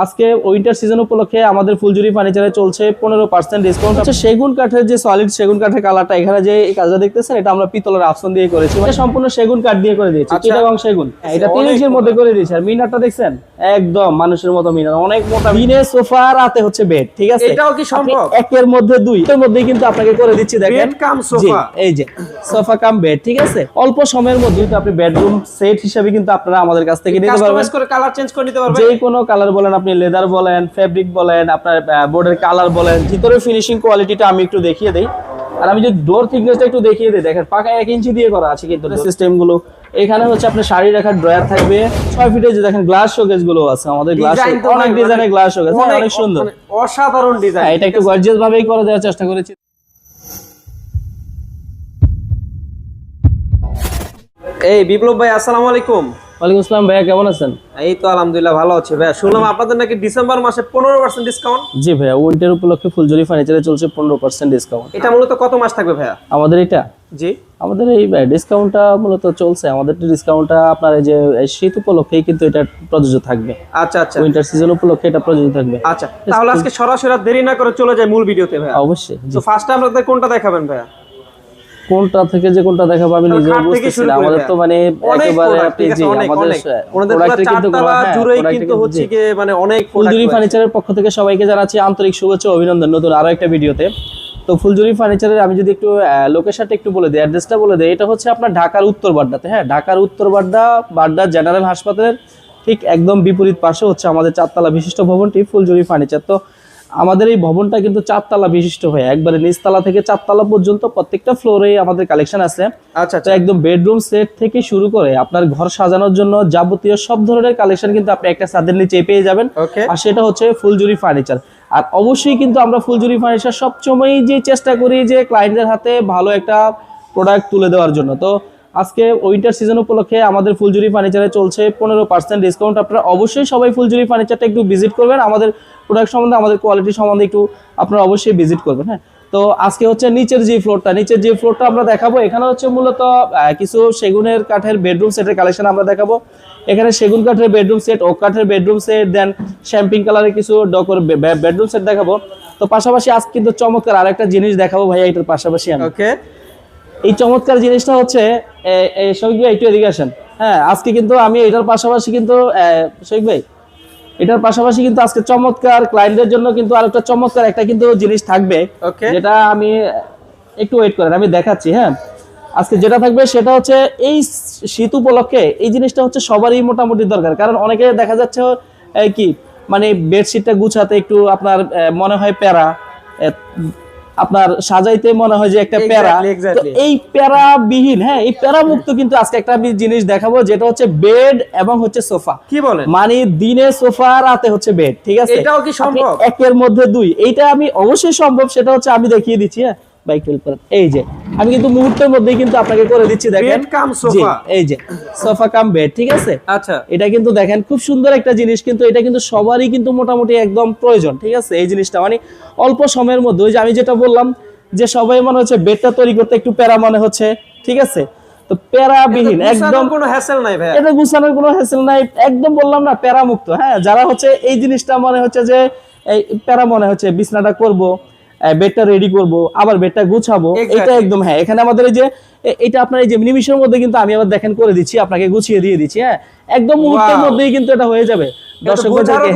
আজকে winter season উপলক্ষে আমাদের ফুলজুরি ফার্নিচারে চলছে পনেরো পার্সেন্ট ডিসকাউন্ট হচ্ছে সেগুন কাঠের যে সলিড সেগুন কাঠের কালারটা এখানে যে কাজটা দেখতেছেন এটা আমরা পিতলের আফসন দিয়ে করেছি। মানে সম্পূর্ণ সেগুন কাঠ দিয়ে করে দিয়েছি। আচ্ছা। চিটাগং সেগুন? হ্যাঁ, এটা তিন ইঞ্চের মধ্যে করে দিয়েছি। আর মিনারটা দেখছেন? একদম মানুষের মতো মিনার অনেক মোটা দিনে সোফা রাতে হচ্ছে বেড ঠিক আছে? এটাও কি সম্ভব? একের মধ্যে দুই। এর মধ্যেই কিন্তু আপনাকে করে দিচ্ছি দেখেন। Bed cum sofa. এই যে সোফা কাম বেড ঠিক আছে? অল্প সময়ের মধ্যে কিন্তু আপনি বেডরুম সেট হিসেবে কিন্তু আপনারা আমাদের কাছ থেকে নিতে পারবেন। কাস্টমাইজ করে কালার চেঞ্জ করে নিতে পারবে যে কোনো কালার বলেন আপনি লেদার বলেন ফেব্রিক বলেন আপনার বোর্ডের কালার বলেন ভিতরে ফিনিশিং কোয়ালিটিটা আমি একটু দেখিয়ে দেই। আর আমি যদি ডোর থিকনেসটা একটু দেখিয়ে দিই দেখেন পাকা এক ইঞ্চি দিয়ে করা আছে কিন্তু সিস্টেমগুলো। এখানে হচ্ছে আপনার শাড়ি রাখার ড্রয়ার থাকবে ছয় ফিটের যে দেখেন গ্লাস শোকেসগুলো আছে আমাদের গ্লাস অনেক ডিজাইনের গ্লাস শোকেস অনেক- সুন্দর। মানে অসাধারণ হ্যাঁ, ডিজাইন এটা একটু গর্জিয়াস ভাবেই করে দেওয়ার চেষ্টা করেছি। এই বিপ্লব ভাই আসসালামু আলাইকুম। ওয়ালাইকুম আসসালাম ভাইয়া কেমন আছেন? এই তো আলহামদুলিল্লাহ ভালো আছি ভাইয়া। শুনলাম আপনাদের নাকি ডিসেম্বর মাসে পনেরো পার্সেন্ট ডিসকাউন্ট জি ভাইয়া উইন্টার উপলক্ষে ফুলজুরি ফার্নিচারে চলছে পনেরো পার্সেন্ট ডিসকাউন্ট এটা মূলত কত মাস থাকবে ভাইয়া? আমাদের এটা? জি। আমাদের এই ডিসকাউন্টটা মূলত চলছে। আমাদের ডিসকাউন্টটা আপনার এই যে শীত উপলক্ষেই কিন্তু এটা প্রযোজ্য থাকবে। আচ্ছা আচ্ছা। উইন্টার সিজন উপলক্ষে এটা প্রযোজ্য থাকবে। আচ্ছা তাহলে আজকে সরাসরি দেরি না করে চলে যায় মূল ভিডিওতে ভাইয়া। অবশ্যই। তো ফার্স্টে আপনাদের কোনটা দেখাবেন ভাইয়া? কোনটা থেকে যে কোনটা দেখাবো আমি তো নিজেও বুঝতেছি না। আমাদের তো মানে একেবারে আপনি আছে, জি আমাদের অনেক। ওনাদের পুরো প্রোডাক্টে কিন্তু হ্যাঁ, জুড়েই কিন্তু হচ্ছে। গিয়ে মানে অনেক ফুলজুরি ফার্নিচারের পক্ষ থেকে সবাইকে জানাচ্ছি আন্তরিক শুভেচ্ছা অভিনন্দন নতুন আরও একটা ভিডিওতে। তো ফুলজুরি ফার্নিচারের আমি যদি একটু লোকেশনটা একটু বলে দিই অ্যাড্রেসটা বলে দিই এটা হচ্ছে আপনার ঢাকার উত্তর বাড্ডাতে হ্যাঁ? ঢাকার উত্তর বাড্ডা বাড্ডা জেনারেল হাসপাতালের ঠিক একদম বিপরীত পাশে হচ্ছে আমাদের চারতলা বিশিষ্ট ভবনটি ফুলজুরি ফার্নিচার তো আমাদের এই ভবনটা কিন্তু চারতলা বিশিষ্ট হয়ে একবারে নিচতলা থেকে চারতলা পর্যন্ত প্রত্যেকটা ফ্লোরে আমাদের কালেকশন আছে। আচ্ছা তো আচ্ছা। একদম বেডরুম সেট থেকে শুরু করে আপনার ঘর সাজানোর জন্য যাবতীয় সব ধরনের কালেকশন কিন্তু আপনি একটা ছাদের নিচে পেয়ে যাবেন। আর সেটা হচ্ছে ফুলজুরি ফার্নিচার আর অবশ্যই কিন্তু আমরা ফুলজুরি ফার্নিচার সবসময়ই যে চেষ্টা করি যে ক্লায়েন্টদের হাতে ভালো একটা প্রোডাক্ট তুলে দেওয়ার জন্য। তো আজকে উইন্টার সিজন উপলক্ষে আমাদের ফুলজুরি ফার্নিচারে চলছে পনেরো পার্সেন্ট ডিসকাউন্ট আপনারা অবশ্যই সবাই ফুলজুরি ফার্নিচারটা একটু ভিজিট করবেন। আমাদের প্রোডাক্ট সম্বন্ধে, আমাদের কোয়ালিটি সম্বন্ধে একটু আপনারা অবশ্যই ভিজিট করবেন হ্যাঁ। তো আজকে হচ্ছে নিচের যে ফ্লোরটা নিচের যে ফ্লোরটা আমরা দেখাবো। এখানে হচ্ছে মূলত কিছু সেগুনের কাঠের বেডরুম সেটের কালেকশন আমরা দেখাবো। এখানে সেগুন কাঠের বেডরুম সেট ওক কাঠের বেডরুম সেট দেন শ্যাম্পিং কালারের কিছু ডকর বেডরুম সেট দেখাবো। তো পাশাপাশি আজ কিন্তু চমৎকার আরেকটা জিনিস দেখাবো ভাইয়া, এটার পাশাপাশি আমি। ওকে এই চমৎকার জিনিসটা হচ্ছে শফিক ভাই একটু এদিকে আসেন। হ্যাঁ আজকে কিন্তু আমি এটার পাশাপাশি কিন্তু শফিক ভাই এটার পাশাপাশি কিন্তু আজকে চমৎকার ক্লায়েন্টদের জন্য কিন্তু আরেকটা চমৎকার একটা কিন্তু জিনিস থাকবে যেটা আমি একটু ওয়েট করেন আমি দেখাচ্ছি হ্যাঁ। আজকে যেটা থাকবে সেটা হচ্ছে এই শীত উপলক্ষে এই জিনিসটা হচ্ছে সবারই মোটামুটি দরকার কারণ অনেকে দেখা যাচ্ছে কি মানে বেডশিটটা গুছাতে একটু আপনার মনে হয় প্যারা আপনার সাজাইতে মনে হয় যে একটা প্যারা। এই প্যারা বিহীন হ্যাঁ এই প্যারা মুক্ত কিন্তু আজকে একটা আমি জিনিস দেখাবো যেটা হচ্ছে বেড এবং হচ্ছে সোফা। কি বলে মানে দিনে সোফা রাতে হচ্ছে বেড ঠিক আছে? এটাও কি সম্ভব? একের মধ্যে দুই। এইটা আমি অবশ্যই সম্ভব সেটা হচ্ছে আমি দেখিয়ে দিচ্ছি হ্যাঁ। বাইক হেল্প করেন। এই যে আমি কিন্তু মুহূর্তের মধ্যেই কিন্তু আপনাকে করে দিচ্ছি দেখেন। কাম এই যে সোফা কাম বেড ঠিক আছে? আচ্ছা। এটা কিন্তু দেখেন খুব সুন্দর একটা জিনিস কিন্তু এটা কিন্তু সবারই কিন্তু মোটামুটি একদম প্রয়োজন ঠিক আছে? এই জিনিসটা মানে অল্প সময়ের মধ্যে ওই যে আমি যেটা বললাম যে সবাই মনে হচ্ছে বেডটা তৈরি করতে একটু প্যারা মনে হচ্ছে ঠিক আছে? তো প্যারাবিহীন একদম কোনো হ্যাসেল নাই ভাইয়া। এটা গুছানোর কোনো হ্যাসেল নাই একদম বললাম না প্যারা মুক্ত হ্যাঁ? যারা হচ্ছে এই জিনিসটা মনে হচ্ছে যে এই প্যারা মনে হচ্ছে বিছনাটা করব বেডটা রেডি করব আবার বেডটা গুছাবো এটা একদম হ্যাঁ এখানে আমাদের এই যে এটা আপনার এই যে নিমিশের মধ্যে কিন্তু আমি আবার দেখেন করে দিচ্ছি আপনাকে গুছিয়ে দিয়ে দিচ্ছি হ্যাঁ একদম মুহূর্তের মধ্যেই কিন্তু এটা হয়ে যাবে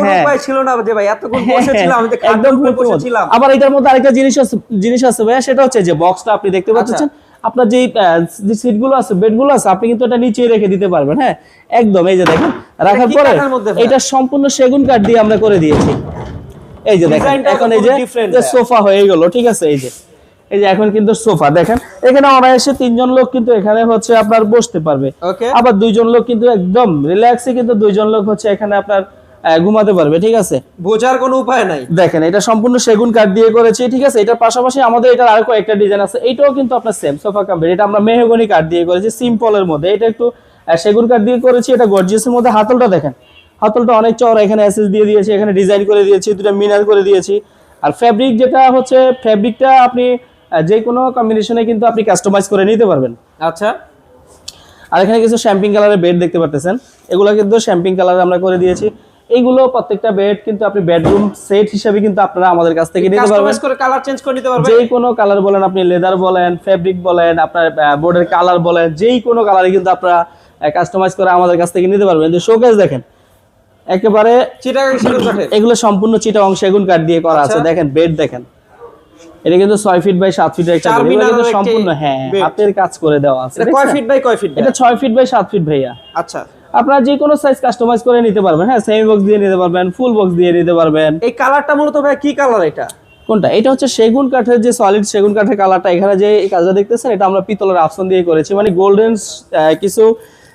হ্যাঁ উপায় ছিল না যে ভাই এতক্ষণ বসেছিলাম আমি তো একদম একদম মুহূর্তের মধ্যে। বসেছিলাম আবার এটার মধ্যে আরেকটা জিনিস আছে জিনিস আছে ভাইয়া সেটা হচ্ছে যে বক্সটা আপনি দেখতে আচ্ছা। পাচ্ছেন আপনার যে সিটগুলো আছে বেডগুলো আছে আপনি কিন্তু এটা নিচে রেখে দিতে পারবেন হ্যাঁ একদম এই যে দেখেন রাখার পরে? এটা সম্পূর্ণ সেগুন কাঠ দিয়ে আমরা করে দিয়েছি এই যে দেখেন এখন এই যে যে সোফা হয়ে গেল ঠিক আছে? এই যে এই যে এখন কিন্তু সোফা দেখেন? এখানে অনায়াসে তিনজন লোক কিন্তু এখানে হচ্ছে আপনার বসতে পারবে। আবার দুইজন লোক কিন্তু একদম রিল্যাক্সে কিন্তু দুইজন লোক হচ্ছে এখানে আপনার ঘুমাতে পারবে ঠিক আছে? বোঝার কোনো উপায় নাই। দেখেন এটা সম্পূর্ণ সেগুন কাঠ দিয়ে করেছি ঠিক আছে? এটার পাশাপাশি আমাদের এটার আরও কয়েকটা ডিজাইন আছে। এটাও কিন্তু আপনার সেম সোফা কাম্পের এটা আমরা মেহগনি কাঠ দিয়ে করেছি সিম্পলের মধ্যে। এটা একটু সেগুন কাঠ দিয়ে করেছি এটা গর্জিয়াসের মধ্যে। হাতলটা দেখেন হাতলটা অনেক চওড়া এখানে অ্যাসেস দিয়ে দিয়েছি এখানে ডিজাইন করে দিয়েছি দুটা মিনার করে দিয়েছি। আর ফ্যাব্রিক যেটা হচ্ছে ফ্যাব্রিকটা আপনি যে কোনো কম্বিনেশনে কিন্তু আপনি কাস্টমাইজ করে নিতে পারবেন। আচ্ছা। আর এখানে কিছু শ্যাম্পিং কালারের বেড দেখতে পারতেছেন। এগুলো কিন্তু শ্যাম্পিং কালার আমরা করে দিয়েছি। এইগুলো প্রত্যেকটা বেড কিন্তু আপনি বেডরুম সেট হিসেবে কিন্তু আপনারা আমাদের কাছ থেকে নিতে পারবেন। কাস্টমাইজ করে কালার চেঞ্জ করে নিতে পারবেন। যে কোনো কালার বলেন আপনি লেদার বলেন ফেব্রিক বলেন আপনার বোর্ডের কালার বলেন যেই কোনো কালারই কিন্তু আপনারা কাস্টমাইজ করে আমাদের কাছ থেকে নিতে পারবেন। যে শোকেস দেখেন। একেবারে এগুলো সম্পূর্ণ চিটাং সেগুন কাঠ দিয়ে করা আছে। আচ্ছা। দেখেন বেড দেখেন। এটা কিন্তু ছয় ফিট বাই সাত ফিটের একটা চার bed। কিন্তু সম্পূর্ণ হ্যাঁ হাতের কাজ করে দেওয়া আছে। এটা কয় ফিট বাই কয় ফিট এটা ছয় ফিট বাই সাত ফিট ভাইয়া। আচ্ছা। আপনারা যে কোনো সাইজ কাস্টমাইজ করে নিতে পারবেন। হ্যাঁ সেমি বক্স দিয়ে নিতে পারবেন ফুল বক্স দিয়ে নিতে পারবেন। এই কালারটা মূলত ভাই কি কালার এটা? কোনটা? এটা হচ্ছে সেগুন কাঠের যে সলিড সেগুন কাঠের কালারটা এখানে যে কাজটা দেখতেছেন এটা আমরা পিতলের আপসন দিয়ে করেছি। মানে গোল্ডেন কিছু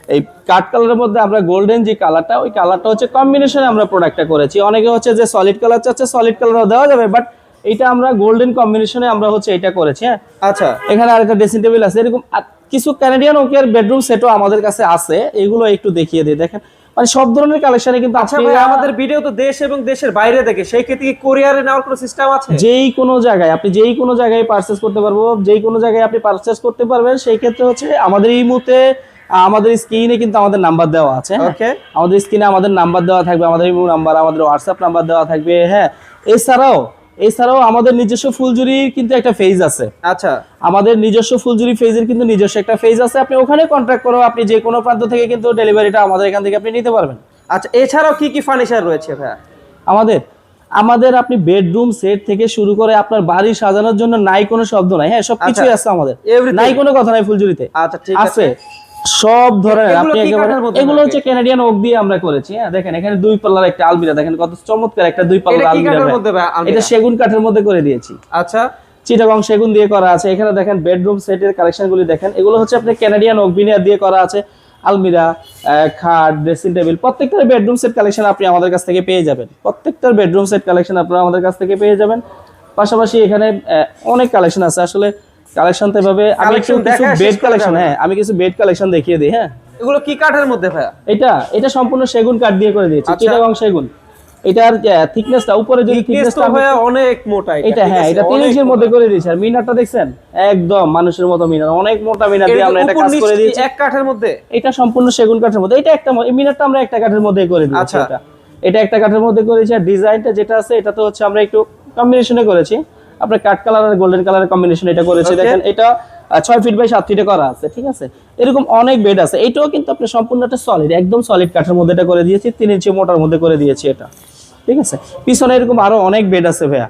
এই কাঠ কালারের মধ্যে আমরা গোল্ডেন যে কালারটা ওই কালারটা হচ্ছে কম্বিনেশনে আমরা প্রোডাক্টটা করেছি। অনেকে হচ্ছে যে সলিড কালার চাচ্ছে সলিড কালারও দেওয়া যাবে বাট এটা আমরা গোল্ডেন কম্বিনেশনে আমরা হচ্ছে এটা করেছি হ্যাঁ। আচ্ছা। এখানে আরেকটা ড্রেসিং টেবিল আছে এরকম কিছু ক্যানাডিয়ান ওকের বেডরুম সেটও আমাদের কাছে আছে এগুলো একটু দেখিয়ে দিই দেখেন। মানে সব ধরনের কালেকশনে কিন্তু আচ্ছা ভাই আমাদের ভিডিও তো দেশ এবং দেশের বাইরে থেকে সেই ক্ষেত্রে কি কোরিয়ারে নেওয়ার কোনো সিস্টেম আছে? যেই কোনো জায়গায় আপনি যেই কোনো জায়গায় পারচেস করতে পারব যেই কোনো জায়গায় আপনি পারচেস করতে পারবেন সেই ক্ষেত্রে হচ্ছে আমাদের এই মুহূর্তে আমাদের স্ক্রিনে কিন্তু আমাদের নাম্বার দেওয়া আছে হ্যাঁ। ওকে আমাদের স্ক্রিনে আমাদের নাম্বার দেওয়া থাকবে আমাদের ইমো নাম্বার আমাদের হোয়াটসঅ্যাপ নাম্বার দেওয়া থাকবে হ্যাঁ। এছাড়াও এছাড়াও আমাদের নিজস্ব ফুলজুরির কিন্তু একটা ফেজ আছে। আচ্ছা। আমাদের নিজস্ব ফুলজুরি ফেজের কিন্তু নিজস্ব একটা ফেজ আছে আপনি ওখানে কন্ট্যাক্ট করো আপনি যে কোনো প্রান্ত থেকে কিন্তু ডেলিভারিটা আমাদের এখান থেকে আপনি নিতে পারবেন। আচ্ছা এছাড়াও কি কি ফার্নিচার রয়েছে ভাই আমাদের আমাদের আপনি বেডরুম সেট থেকে শুরু করে আপনার বাড়ি সাজানোর জন্য নাই কোনো শব্দ নাই হ্যাঁ সব কিছুই আছে আমাদের। নাই কোনো কথা নাই ফুলজুরিতে আচ্ছা ঠিক আছে। সব ধরনের আপনি একেবারে এগুলো হচ্ছে কানাডিয়ান ওক দিয়ে আমরা করেছি হ্যাঁ? দেখেন এখানে দুই পাল্লার একটা আলমিরা দেখেন কত চমৎকার একটা দুই পাল্লার আলমিরা? এটা সেগুন কাঠের মধ্যে করে দিয়েছি। আচ্ছা। চিটাগং সেগুন দিয়ে করা আছে এখানে দেখেন বেডরুম সেটের কালেকশনগুলি দেখেন এগুলো হচ্ছে আপনি কানাডিয়ান অগবিনিয়ার দিয়ে করা আছে আলমিরা খাট ড্রেসিং টেবিল প্রত্যেকটার বেডরুম সেট কালেকশন আপনি আমাদের কাছ থেকে পেয়ে যাবেন। প্রত্যেকটার বেডরুম সেট কালেকশন আপনারা আমাদের কাছ থেকে পেয়ে যাবেন। পাশাপাশি এখানে অনেক কালেকশন আছে আসলে কালেকশন তো এভাবে আমি একটু কিছু বেড কালেকশন হ্যাঁ আমি কিছু বেড কালেকশন দেখিয়ে দিই হ্যাঁ। এগুলো কি কাঠের মধ্যে ভাই এটা এটা সম্পূর্ণ সেগুন কাঠ দিয়ে করে দিয়েছি আচ্ছা। চিটাগং সেগুন। এটার থিকনেসটা উপরে যদি থিকনেস থিকনেসটা ভাই অনেক মোটা এটা হ্যাঁ এটা তিন অনেক ইঞ্চির মধ্যে করে দিয়েছি। আর মিনারটা দেখছেন? একদম মানুষের মতো মিনার অনেক মোটা মিনার দিয়ে আমরা এটা কাজ করে দিয়েছি। এক কাঠের মধ্যে? এটা সম্পূর্ণ সেগুন কাঠের মধ্যে। এটা একটা মিনারটা আমরা একটা কাঠের মধ্যে করে দিয়েছি আচ্ছা। এটা। এটা একটা কাঠের মধ্যে করেছি আর ডিজাইনটা যেটা আছে এটা তো হচ্ছে আমরা একটু কম্বিনেশনে করেছি। আপনার কাঠ কালার আর গোল্ডেন কালারের কম্বিনেশন এটা করেছি. দেখেন এটা ছয় ফিট বাই সাত ফিটে করা আছে ঠিক আছে? এরকম অনেক বেড আছে। এটাও কিন্তু আপনি সম্পূর্ণ একটা সলিড একদম সলিড কাঠের মধ্যে এটা করে দিয়েছি তিন ইঞ্চি মোটার মধ্যে করে দিয়েছি এটা। ঠিক আছে? পিছনে এরকম আরও অনেক বেড আছে ভাইয়া।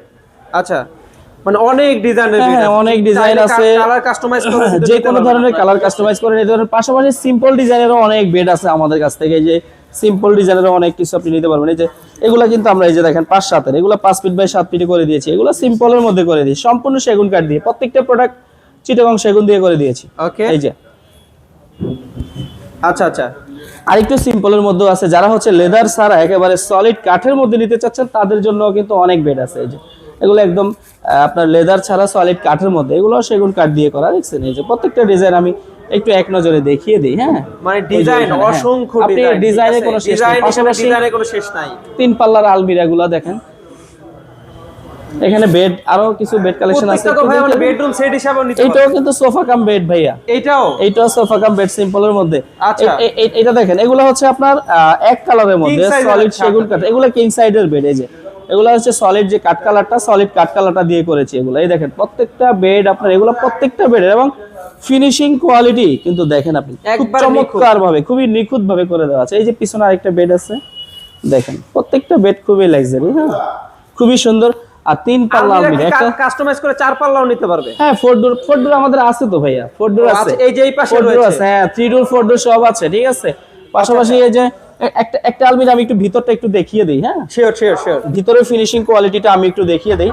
আচ্ছা মানে অনেক ডিজাইনের হ্যাঁ, অনেক design আছে। কালার কাস্টমাইজ করে যে কোনো ধরনের কালার কাস্টমাইজ করে নিতে পারবেন। পাশাপাশি সিম্পল ডিজাইনেরও অনেক বেড আছে আমাদের কাছ থেকে যে সিম্পল ডিজাইনেরও অনেক কিছু আপনি নিতে পারবেন। এই যে এগুলা কিন্তু আমরা এই যে দেখেন পাঁচ সাতের এগুলো পাঁচ ফিট বাই সাত ফিটে করে দিয়েছি। এগুলো সিম্পলের মধ্যে করে দিয়েছি। সম্পূর্ণ সেগুন কাঠ দিয়ে প্রত্যেকটা প্রোডাক্ট চিটাগং সেগুন দিয়ে করে দিয়েছি। ওকে এই যে। আচ্ছা আচ্ছা। আরেকটু সিম্পলের মধ্যে আছে। যারা হচ্ছে লেদার ছাড়া একেবারে সলিড কাঠের মধ্যে নিতে চাচ্ছেন তাদের জন্য কিন্তু অনেক বেড আছে। এই যে এগুলো একদম আপনার লেদার ছাড়া সলিড কাঠের মধ্যে এগুলো সেগুন কাঠ দিয়ে করা। দেখছেন? এই যে প্রত্যেকটা ডিজাইন আমি একটু এক নজরে দেখিয়ে দিই হ্যাঁ? মানে ডিজাইন এখানে, হ্যাঁ। অসংখ্য আপনি ডিজাইনে কোনো শেষ নেই। পাশাপাশি ডিজাইনে কোনো শেষ নাই। তিন পাল্লার আলমিরা গুলা দেখেন। এখানে বেড আরও কিছু বেড কালেকশন আছে। বেডরুম সেট হিসাবে নিতে এইটাও কিন্তু সোফা কাম বেড ভাইয়া। এইটাও? এইটাও সোফা কাম বেড সিম্পলের মধ্যে। আচ্ছা। এটা দেখেন এগুলো হচ্ছে আপনার এক কালারের মধ্যে সলিড সেগুন কাঠ এগুলো কিং সাইডের বেড এই যে। এগুলো হচ্ছে সলিড যে কাঠ কালারটা সলিড কাঠ কালারটা দিয়ে করেছি এগুলো। এই দেখেন প্রত্যেকটা বেড আপনার এগুলো প্রত্যেকটা বেড এবং ফিনিশিং কোয়ালিটি কিন্তু দেখেন আপনি চমৎকার ভাবে খুবই নিখুঁত ভাবে করে দেওয়া আছে। এই যে পিছনে আরেকটা বেড আছে দেখেন প্রত্যেকটা বেড খুবই লাক্সারি হ্যাঁ? খুবই সুন্দর আর তিন পাল্লা আলমিরা একটা কাস্টমাইজ করে চার পাল্লাও নিতে পারবে। হ্যাঁ ফোর ডোর ফোর ডোর আমাদের আছে তো ভাইয়া ফোর ডোর আছে। এই যে এই পাশে রয়েছে। হ্যাঁ থ্রি ডোর ফোর ডোর সব আছে ঠিক আছে? পাশাপাশি এই যে একটা একটা আলমিরা আমি একটু ভিতরটা একটু দেখিয়ে দিই হ্যাঁ? শিওর শিওর শিওর ভিতরের ফিনিশিং কোয়ালিটিটা আমি একটু দেখিয়ে দিই।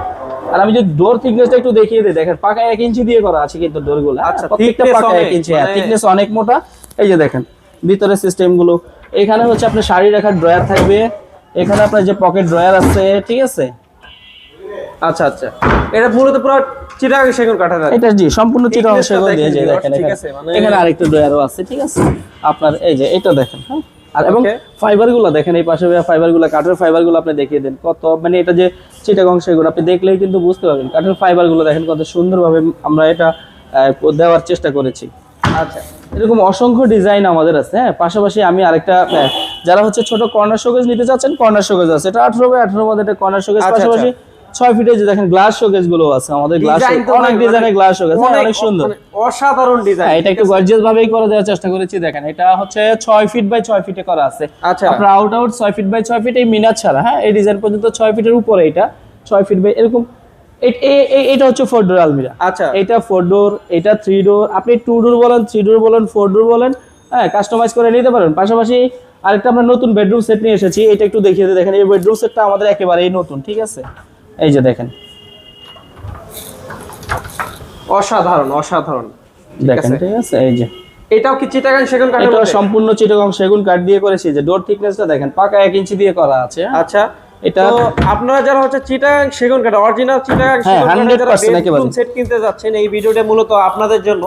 আর আমি যে ডোর থিকনেসটা একটু দেখিয়ে দিই দেখেন পাকা এক ইঞ্চি দিয়ে করা আছে কিন্তু ডোরগুলো আচ্ছা, প্রত্যেকটা পাকা এক ইঞ্চি হ্যাঁ মানে- থিকনেস অনেক মোটা। এই যে দেখেন ভিতরের সিস্টেমগুলো এখানে হচ্ছে আপনার শাড়ি রাখার ড্রয়ার থাকবে। এখানে আপনার যে পকেট ড্রয়ার আছে ঠিক আছে? আচ্ছা আচ্ছা। এটা মূলত পুরো চিটাগাং সেগুন কাঠের আর কি। এটা জি সম্পূর্ণ চিটা দিয়ে দেখেন দেখেন ঠিক এখানে। আছে, মানে- এখানে আরেকটা ড্রয়ারও আছে ঠিক আছে? আপনার এই যে এটা দেখেন হ্যাঁ? আর এবং Okay. ফাইবারগুলো দেখেন এই পাশে ফাইবারগুলো কাঠের ফাইবারগুলো আপনি দেখিয়ে দেন। কত মানে এটা যে চিটাগং সেগুলো আপনি দেখলেই কিন্তু বুঝতে পারবেন। কাঠের ফাইবারগুলো দেখেন কত সুন্দরভাবে আমরা এটা দেওয়ার চেষ্টা করেছি। আচ্ছা। এরকম অসংখ্য ডিজাইন আমাদের আছে হ্যাঁ? পাশাপাশি আমি আরেকটা যারা হচ্ছে ছোট কর্নার শোকেজ নিতে চাচ্ছেন কর্নার শোকেজ আছে। এটা আঠারো বাই আঠারোর মধ্যে একটা কর্নার শোকেজ পাশাপাশি ছয় ফিটে যে দেখেন গ্লাস শোকেজগুলো আছে আমাদের গ্লাস অনেক ডিজাইনের গ্লাস শোকেজ অনেক- সুন্দর। অসাধারণ ডিজাইন হ্যাঁ এটা একটু গর্জিয়াস ভাবেই করে দেওয়ার চেষ্টা করেছি দেখেন এটা হচ্ছে ছয় ফিট বাই ছয় ফিটে করা আছে। আচ্ছা। আপনার আউট আউট ছয় ফিট বাই ছয় ফিট এই মিনার ছাড়া হ্যাঁ এই ডিজাইন পর্যন্ত ছয় ফিটের উপরে এটা ছয় ফিট বাই এরকম এটা হচ্ছে ফোর ডোর আলমিরা আচ্ছা। এটা ফোর ডোর এটা থ্রি ডোর আপনি টু ডোর বলেন থ্রি ডোর বলেন ফোর ডোর বলেন হ্যাঁ কাস্টমাইজ করে নিতে পারেন। পাশাপাশি আরেকটা আমরা নতুন বেডরুম সেট নিয়ে এসেছি এটা একটু দেখিয়ে দেখেন এই বেডরুম সেটটা আমাদের একেবারেই নতুন ঠিক আছে? এই যে দেখেন। অসাধারণ অসাধারণ। দেখেন ঠিক আছে? এই যে। এটাও কি চিটাগাং সেগুন কাঠের এটা সম্পূর্ণ চিটাগং সেগুন কাঠ দিয়ে করেছি। যে ডোর থিকনেসটা দেখেন পাকা এক ইঞ্চি দিয়ে করা আছে। হ্যাঁ? আচ্ছা এটা তো আপনারা যারা হচ্ছে চিটাগাং সেগুন কাঠ অরিজিনাল চিটাগাং হ্যাঁ, সেগুন কাঠের যারা 100% একেবারে। বেডরুম সেট কিনতে যাচ্ছেন এই ভিডিওটা মূলত আপনাদের জন্য।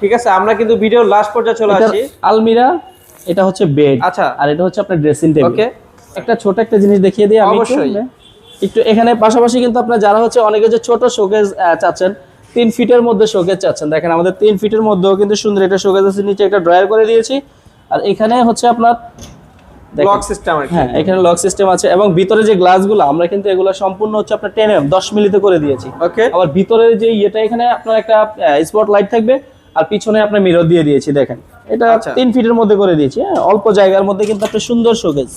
ঠিক আছে? আমরা কিন্তু ভিডিওর লাস্ট পর্যায়ে চলে আসি। আলমিরা এটা হচ্ছে বেড আচ্ছা। আর এটা হচ্ছে আপনার ড্রেসিং টেবিল ওকে একটা ছোট একটা জিনিস দেখিয়ে দিই আমি অবশ্যই। একটু এখানে পাশাপাশি কিন্তু আপনার যারা হচ্ছে অনেকে যে ছোট শোকেজ চাচ্ছেন তিন ফিটের মধ্যে শোকেজ চাচ্ছেন। দেখেন আমাদের তিন ফিটের মধ্যেও কিন্তু সুন্দর একটা শোকেজ আছে নিচে একটা ড্রয়ার করে দিয়েছি। আর এখানে হচ্ছে আপনার ব্লক সিস্টেম হ্যাঁ এখানে লক সিস্টেম আছে এবং ভিতরে যে গ্লাসগুলো আমরা কিন্তু এগুলো সম্পূর্ণ হচ্ছে আপনার টেন এম দশ মিলিতে করে দিয়েছি। ওকে আবার ভিতরের যে ইয়েটা এখানে আপনার একটা স্পট লাইট থাকবে আর পিছনে আপনার মিরর দিয়ে দিয়েছি দেখেন। এটা আচ্ছা। তিন ফিটের মধ্যে করে দিয়েছি হ্যাঁ অল্প জায়গার মধ্যে কিন্তু একটা সুন্দর শোকেজ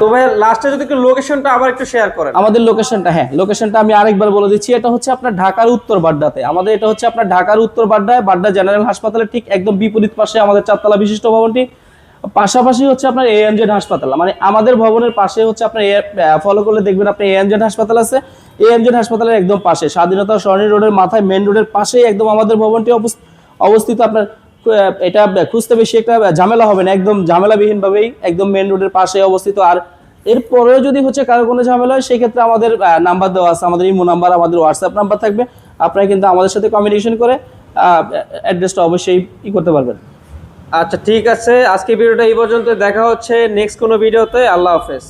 তো ভাই লাস্টে যদি একটু লোকেশনটা আবার একটু শেয়ার করেন। আমাদের লোকেশনটা হ্যাঁ লোকেশনটা আমি আরেকবার বলে দিচ্ছি, এটা হচ্ছে আপনার ঢাকার উত্তর বাড্ডাতে। আমাদের এটা হচ্ছে আপনার ঢাকার উত্তর বাড্ডায়, বাড্ডা জেনারেল হাসপাতালের ঠিক একদম বিপরীত পাশে আমাদের চারতলা বিশিষ্ট ভবনটি। পাশাপাশি হচ্ছে আপনার এএমজেড হাসপাতাল মানে আমাদের ভবনের পাশে হচ্ছে আপনার ফলো করলে দেখবেন আপনার এএমজেড হাসপাতাল আছে। এএমজেড হাসপাতালের একদম পাশে, স্বাধীনতা সরণি রোডের মাথায় মেন রোডের পাশেই একদম আমাদের ভবনটি অবস- অবস্থিত আপনার এটা খুঁজতে বেশি একটা ঝামেলা হবে না, একদম ঝামেলাবিহীন ভাবেই একদম মেন রোডের পাশে অবস্থিত। আর এরপরেও যদি হচ্ছে কারও কোনো ঝামেলা হয়, সেক্ষেত্রে আমাদের নাম্বার দেওয়া আছে, আমাদের ইমো নাম্বার আমাদের হোয়াটসঅ্যাপ নাম্বার থাকবে। আপনারা কিন্তু আমাদের সাথে কমিউনিকেশন করে অ্যাড্রেসটা অবশ্যই ই করতে পারবেন। আচ্ছা ঠিক আছে। আজকে ভিডিওটা এই পর্যন্ত। দেখা হচ্ছে নেক্সট কোনো ভিডিওতে আল্লাহ হাফেজ।